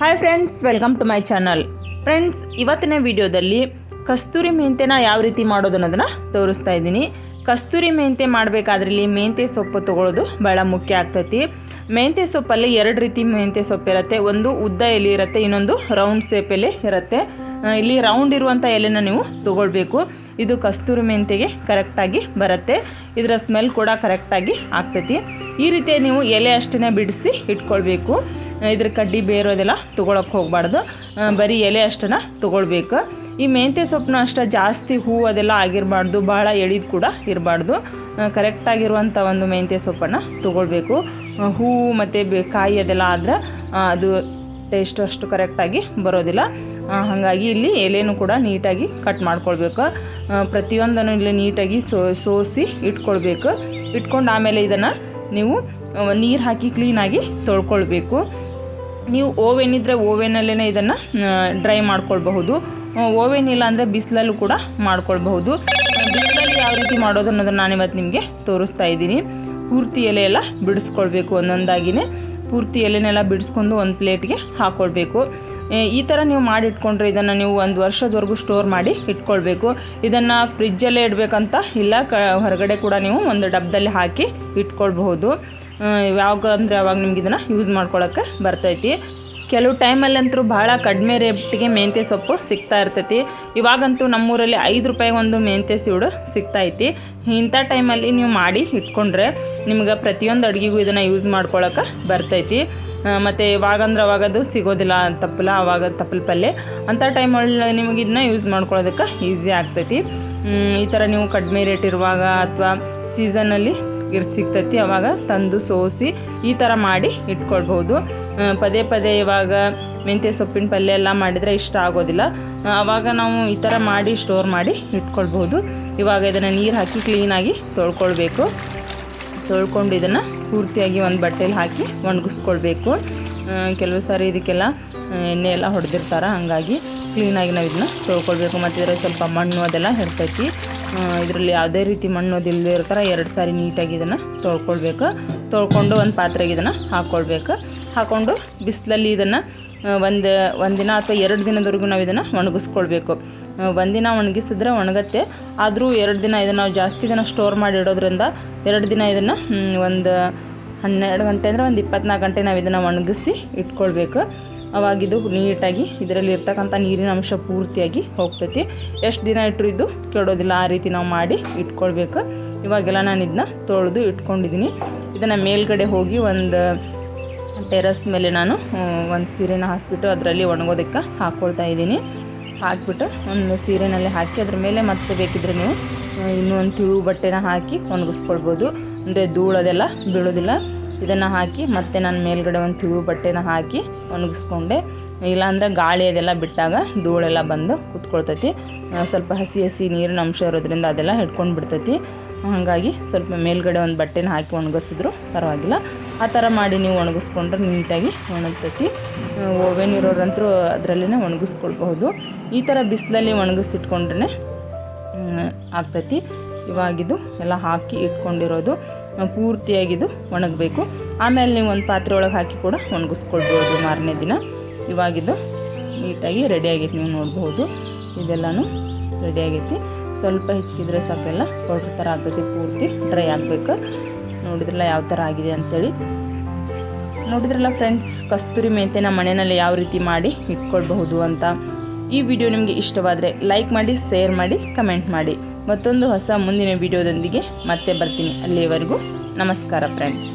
Hi friends welcome to my channel friends ಇವತ್ತಿನ ವಿಡಿಯೋದಲ್ಲಿ ಕಸ್ತೂರಿ ಮೆಂತೆನ ಯಾವ ರೀತಿ ಮಾಡೋದು ಅನ್ನೋದನ್ನು ತೋರಿಸ್ತಾ ಇದ್ದೀನಿ. ಕಸ್ತೂರಿ ಮೆಂತೆ ಮಾಡಬೇಕಾದ್ರಲ್ಲಿ ಮೆಂತೆ ಸೊಪ್ಪು ತೊಗೊಳ್ಳೋದು ಭಾಳ ಮುಖ್ಯ ಆಗ್ತೈತಿ. ಮೆಂತೆ ಸೊಪ್ಪಲ್ಲಿ ಎರಡು ರೀತಿ ಮೆಂತೆ ಸೊಪ್ಪು ಇರುತ್ತೆ ಒಂದು ಉದ್ದ ಎಲೆ ಇರುತ್ತೆ, ಇನ್ನೊಂದು ರೌಂಡ್ ಸೇಪ್ ಎಲೆ ಇರುತ್ತೆ. ಇಲ್ಲಿ ರೌಂಡ್ ಇರುವಂಥ ಎಲೆನ ನೀವು ತೊಗೊಳ್ಬೇಕು. ಇದು ಕಸ್ತೂರಿ ಮೆಂತೆಗೆ ಕರೆಕ್ಟಾಗಿ ಬರುತ್ತೆ. ಇದರ ಸ್ಮೆಲ್ ಕೂಡ ಕರೆಕ್ಟಾಗಿ ಆಗ್ತೈತಿ. ಈ ರೀತಿ ನೀವು ಎಲೆ ಅಷ್ಟೇ ಬಿಡಿಸಿ ಇಟ್ಕೊಳ್ಬೇಕು. ಇದ್ರ ಕಡ್ಡಿ ಬೇರೋದೆಲ್ಲ ತೊಗೊಳಕ್ಕೆ ಹೋಗಬಾರ್ದು. ಬರೀ ಎಲೆ ಅಷ್ಟನ್ನು ತೊಗೊಳ್ಬೇಕು. ಈ ಮೆಂತ್ಯ ಸೊಪ್ಪನ್ನ ಅಷ್ಟ ಜಾಸ್ತಿ ಹೂವು ಅದೆಲ್ಲ ಆಗಿರಬಾರ್ದು. ಭಾಳ ಎಳಿದು ಕೂಡ ಇರಬಾರ್ದು. ಕರೆಕ್ಟಾಗಿರುವಂಥ ಒಂದು ಮೆಂತೆ ಸೊಪ್ಪನ್ನು ತೊಗೊಳ್ಬೇಕು. ಹೂವು ಮತ್ತು ಕಾಯಿ ಅದೆಲ್ಲ ಆದ್ರೆ ಅದು ಟೇಸ್ಟ್ ಅಷ್ಟು ಕರೆಕ್ಟಾಗಿ ಬರೋದಿಲ್ಲ. ಹಾಗಾಗಿ ಇಲ್ಲಿ ಎಲೆನೂ ಕೂಡ ನೀಟಾಗಿ ಕಟ್ ಮಾಡ್ಕೊಳ್ಬೇಕು. ಪ್ರತಿಯೊಂದನ್ನು ಇಲ್ಲಿ ನೀಟಾಗಿ ಸೋ, ಸೋಸಿ ಇಟ್ಕೊಳ್ಬೇಕು. ಇಟ್ಕೊಂಡು ಆಮೇಲೆ ಇದನ್ನು ನೀವು ನೀರು ಹಾಕಿ ಕ್ಲೀನಾಗಿ ತೊಳ್ಕೊಳ್ಬೇಕು. ನೀವು ಓವೆನ್ ಇದ್ದರೆ ಓವೆನಲ್ಲೇ ಇದನ್ನು ಡ್ರೈ ಮಾಡ್ಕೊಳ್ಬಹುದು. ಓವೆನ್ ಇಲ್ಲ ಅಂದರೆ ಬಿಸಿಲಲ್ಲೂ ಕೂಡ ಮಾಡ್ಕೊಳ್ಬಹುದು. ಬಿಸಿಲಲ್ಲಿ ಯಾವ ರೀತಿ ಮಾಡೋದು ಅನ್ನೋದನ್ನು ನಾನು ಇವತ್ತು ನಿಮಗೆ ತೋರಿಸ್ತಾ ಇದ್ದೀನಿ. ಪೂರ್ತಿ ಎಲೆ ಎಲ್ಲ ಬಿಡಿಸ್ಕೊಳ್ಬೇಕು ಒಂದೊಂದಾಗಿನೇ. ಪೂರ್ತಿ ಎಲೆನೆಲ್ಲ ಬಿಡಿಸ್ಕೊಂಡು ಒಂದು ಪ್ಲೇಟ್ಗೆ ಹಾಕ್ಕೊಳ್ಬೇಕು ಈ ಥರ ನೀವು ಮಾಡಿ ಇಟ್ಕೊಂಡ್ರೆ ಇದನ್ನು ನೀವು ಒಂದು ವರ್ಷದವರೆಗೂ ಸ್ಟೋರ್ ಮಾಡಿ ಇಟ್ಕೊಳ್ಬೇಕು. ಇದನ್ನು ಫ್ರಿಜ್ಜಲ್ಲೇ ಇಡಬೇಕಂತ ಇಲ್ಲ, ಕ, ಹೊರಗಡೆ ಕೂಡ ನೀವು ಒಂದು ಡಬ್ಬದಲ್ಲಿ ಹಾಕಿ ಇಟ್ಕೊಳ್ಬಹುದು. ಯಾವಾಗ ಅಂದರೆ ಅವಾಗ ನಿಮ್ಗೆ ಇದನ್ನು ಯೂಸ್ ಮಾಡ್ಕೊಳಕ್ಕೆ ಬರ್ತೈತಿ. ಕೆಲವು ಟೈಮಲ್ಲಂತೂ ಭಾಳ ಕಡಿಮೆ ರೇಟಿಗೆ ಮೆಂತ್ಯ ಸೊಪ್ಪು ಸಿಗ್ತಾ ಇರ್ತೈತಿ. ಇವಾಗಂತೂ ನಮ್ಮೂರಲ್ಲಿ ಐದು ರೂಪಾಯಿ ಒಂದು ಮೆಂತ್ಯ ಸೀಡು ಸಿಗ್ತೈತಿ. ಇಂಥ ಟೈಮಲ್ಲಿ ನೀವು ಮಾಡಿ ಇಟ್ಕೊಂಡ್ರೆ ನಿಮ್ಗೆ ಪ್ರತಿಯೊಂದು ಅಡುಗೆಗೂ ಇದನ್ನು ಯೂಸ್ ಮಾಡ್ಕೊಳಕ್ಕೆ ಬರ್ತೈತಿ. ಮತ್ತು ಇವಾಗಂದ್ರೆ ಅವಾಗ ಅದು ಸಿಗೋದಿಲ್ಲ ತಪ್ಪಲ್ಲ, ಅವಾಗ ತಪ್ಪಲ ಪಲ್ಯ. ಅಂಥ ಟೈಮಲ್ಲಿ ನಿಮಗೆ ಇದನ್ನ ಯೂಸ್ ಮಾಡ್ಕೊಳ್ಳೋದಕ್ಕೆ ಈಸಿ ಆಗ್ತೈತಿ. ಈ ಥರ ನೀವು ಕಡಿಮೆ ರೇಟ್ ಇರುವಾಗ ಅಥವಾ ಸೀಸನಲ್ಲಿ ಇರ್ ಸಿಗ್ತೈತಿ, ಅವಾಗ ತಂದು ಸೋಸಿ ಈ ಥರ ಮಾಡಿ ಇಟ್ಕೊಳ್ಬೋದು ಪದೇ ಪದೇ ಇವಾಗ ಮೆಂತ್ಯ ಸೊಪ್ಪಿನ ಪಲ್ಯ ಎಲ್ಲ ಮಾಡಿದರೆ ಇಷ್ಟ ಆಗೋದಿಲ್ಲ. ಆವಾಗ ನಾವು ಈ ಥರ ಮಾಡಿ ಸ್ಟೋರ್ ಮಾಡಿ ಇಟ್ಕೊಳ್ಬೋದು ಇವಾಗ ಇದನ್ನು ನೀರು ಹಾಕಿ ಕ್ಲೀನಾಗಿ ತೊಳ್ಕೊಳ್ಬೇಕು. ತೊಳ್ಕೊಂಡು ಇದನ್ನು ಪೂರ್ತಿಯಾಗಿ ಒಂದು ಬಟ್ಟೆಲಿ ಹಾಕಿ ಒಣಗಿಸ್ಕೊಳ್ಬೇಕು. ಕೆಲವು ಸಾರಿ ಇದಕ್ಕೆಲ್ಲ ಎಣ್ಣೆ ಎಲ್ಲ ಹೊಡೆದಿರ್ತಾರೆ, ಹಾಗಾಗಿ ಕ್ಲೀನಾಗಿ ನಾವು ಇದನ್ನ ತೊಳ್ಕೊಳ್ಬೇಕು. ಮತ್ತು ಇದರಲ್ಲಿ ಸ್ವಲ್ಪ ಮಣ್ಣು ಅದೆಲ್ಲ ಇರ್ತೈತಿ ಇದರಲ್ಲಿ ಯಾವುದೇ ರೀತಿ ಮಣ್ಣು ಅದಿಲ್ಲದೆ ಇರ್ತಾರೆ, ಎರಡು ಸಾರಿ ನೀಟಾಗಿ ಇದನ್ನು ತೊಳ್ಕೊಳ್ಬೇಕು. ತೊಳ್ಕೊಂಡು ಒಂದು ಪಾತ್ರೆಗೆ ಇದನ್ನು ಹಾಕ್ಕೊಳ್ಬೇಕು ಹಾಕ್ಕೊಂಡು ಬಿಸಿಲಲ್ಲಿ ಇದನ್ನು ಒಂದು ಒಂದಿನ ಅಥವಾ ಎರಡು ದಿನದವರೆಗೂ ನಾವು ಇದನ್ನು ಒಣಗಿಸ್ಕೊಳ್ಬೇಕು. ಒಂದಿನ ಒಣಗಿಸಿದ್ರೆ ಒಣಗತ್ತೆ. ಆದರೂ ಎರಡು ದಿನ ಇದನ್ನು ನಾವು ಜಾಸ್ತಿ ದಿನ ಸ್ಟೋರ್ ಮಾಡಿ ಇಡೋದ್ರಿಂದ ಎರಡು ದಿನ ಇದನ್ನು ಒಂದು ಹನ್ನೆರಡು ಗಂಟೆ ಅಂದರೆ ಒಂದು ಇಪ್ಪತ್ನಾಲ್ಕು ಗಂಟೆ ನಾವು ಇದನ್ನು ಒಣಗಿಸಿ ಇಟ್ಕೊಳ್ಬೇಕು. ಅವಾಗಿದು ನೀಟಾಗಿ ಇದರಲ್ಲಿ ಇರ್ತಕ್ಕಂಥ ನೀರಿನ ಅಂಶ ಪೂರ್ತಿಯಾಗಿ ಹೋಗ್ತೈತಿ. ಎಷ್ಟು ದಿನ ಇಟ್ಟರು ಇದು ಕೆಡೋದಿಲ್ಲ, ಆ ರೀತಿ ನಾವು ಮಾಡಿ ಇಟ್ಕೊಳ್ಬೇಕು. ಇವಾಗೆಲ್ಲ ನಾನು ಇದನ್ನ ತೊಳೆದು ಇಟ್ಕೊಂಡಿದ್ದೀನಿ ಇದನ್ನು ಮೇಲ್ಗಡೆ ಹೋಗಿ ಒಂದು ಟೆರಸ್ ಮೇಲೆ ನಾನು ಒಂದು ಸೀರೆನ ಹಾಸ್ಬಿಟ್ಟು ಅದರಲ್ಲಿ ಒಣಗೋದಕ್ಕೆ ಹಾಕ್ಕೊಳ್ತಾ ಇದ್ದೀನಿ ಹಾಕ್ಬಿಟ್ಟು ಒಂದು ಸೀರೆನಲ್ಲಿ ಹಾಕಿ ಅದ್ರ ಮೇಲೆ ಮತ್ತೆ ಬೇಕಿದ್ರೆ ನೀವು ಇನ್ನೂ ಒಂದು ತಿಳು ಬಟ್ಟೆನ ಹಾಕಿ ಒಣಗಿಸ್ಕೊಳ್ಬೋದು. ಅಂದರೆ ಧೂಳದೆಲ್ಲ ಬೀಳೋದಿಲ್ಲ. ಇದನ್ನು ಹಾಕಿ ಮತ್ತೆ ನಾನು ಮೇಲ್ಗಡೆ ಒಂದು ತಿಳು ಬಟ್ಟೆನ ಹಾಕಿ ಒಣಗಿಸ್ಕೊಂಡೆ. ಇಲ್ಲಾಂದರೆ ಗಾಳಿ ಅದೆಲ್ಲ ಬಿಟ್ಟಾಗ ಧೂಳೆಲ್ಲ ಬಂದು ಕುತ್ಕೊಳ್ತೈತಿ. ಸ್ವಲ್ಪ ಹಸಿ ಹಸಿ ನೀರಿನ ಅಂಶ ಇರೋದ್ರಿಂದ ಅದೆಲ್ಲ ಹಿಡ್ಕೊಂಡು ಬಿಡ್ತೈತಿ ಹಾಗಾಗಿ ಸ್ವಲ್ಪ ಮೇಲ್ಗಡೆ ಒಂದು ಬಟ್ಟೆನ ಹಾಕಿ ಒಣಗಿಸಿದ್ರು ಪರವಾಗಿಲ್ಲ. ಆ ಥರ ಮಾಡಿ ನೀವು ಒಣಗಿಸ್ಕೊಂಡ್ರೆ ನೀಟಾಗಿ ಒಣಗ್ತೈತಿ. ಓವೆನ್ ಇರೋರಂತರೂ ಅದರಲ್ಲೇ ಒಣಗಿಸ್ಕೊಳ್ಬಹುದು. ಈ ಥರ ಬಿಸಿಲಲ್ಲಿ ಒಣಗಿಸಿಟ್ಕೊಂಡ್ರೆ ಆಗ್ತೈತಿ. ಇವಾಗಿದು ಎಲ್ಲ ಹಾಕಿ ಇಟ್ಕೊಂಡಿರೋದು ಪೂರ್ತಿಯಾಗಿದು ಒಣಗಬೇಕು. ಆಮೇಲೆ ನೀವು ಒಂದು ಪಾತ್ರೆ ಒಳಗೆ ಹಾಕಿ ಕೂಡ ಒಣಗಿಸ್ಕೊಳ್ಬೋದು ಮಾರನೇ ದಿನ. ಇವಾಗಿದು ನೀಟಾಗಿ ರೆಡಿ ಆಗೈತಿ, ನೀವು ನೋಡ್ಬೋದು ಇದೆಲ್ಲನೂ ರೆಡಿ ಆಗೈತಿ. ಸ್ವಲ್ಪ ಹೆಚ್ಚಿದ್ರೆ ಸಾಕೆಲ್ಲ ಪೌಡ್ರ್ ಥರ ಆಗ್ತೈತಿ, ಪೂರ್ತಿ ಡ್ರೈ ಆಗಬೇಕು. ನೋಡಿದ್ರಲ್ಲ ಯಾವ ಥರ ಆಗಿದೆ ಅಂಥೇಳಿ ನೋಡಿದ್ರಲ್ಲ ಫ್ರೆಂಡ್ಸ್ ಕಸ್ತೂರಿ ಮೆಂತೆನ ಮನೆಯಲ್ಲಿ ಯಾವ ರೀತಿ ಮಾಡಿ ಇಟ್ಕೊಳ್ಬಹುದು ಅಂತ. ಈ ವಿಡಿಯೋ ನಿಮಗೆ ಇಷ್ಟವಾದರೆ ಲೈಕ್ ಮಾಡಿ ಶೇರ್ ಮಾಡಿ ಕಮೆಂಟ್ ಮಾಡಿ. ಮತ್ತೊಂದು ಹೊಸ ಮುಂದಿನ ವಿಡಿಯೋದೊಂದಿಗೆ ಮತ್ತೆ ಬರ್ತೀನಿ. ಅಲ್ಲಿಯವರೆಗೂ ನಮಸ್ಕಾರ ಫ್ರೆಂಡ್ಸ್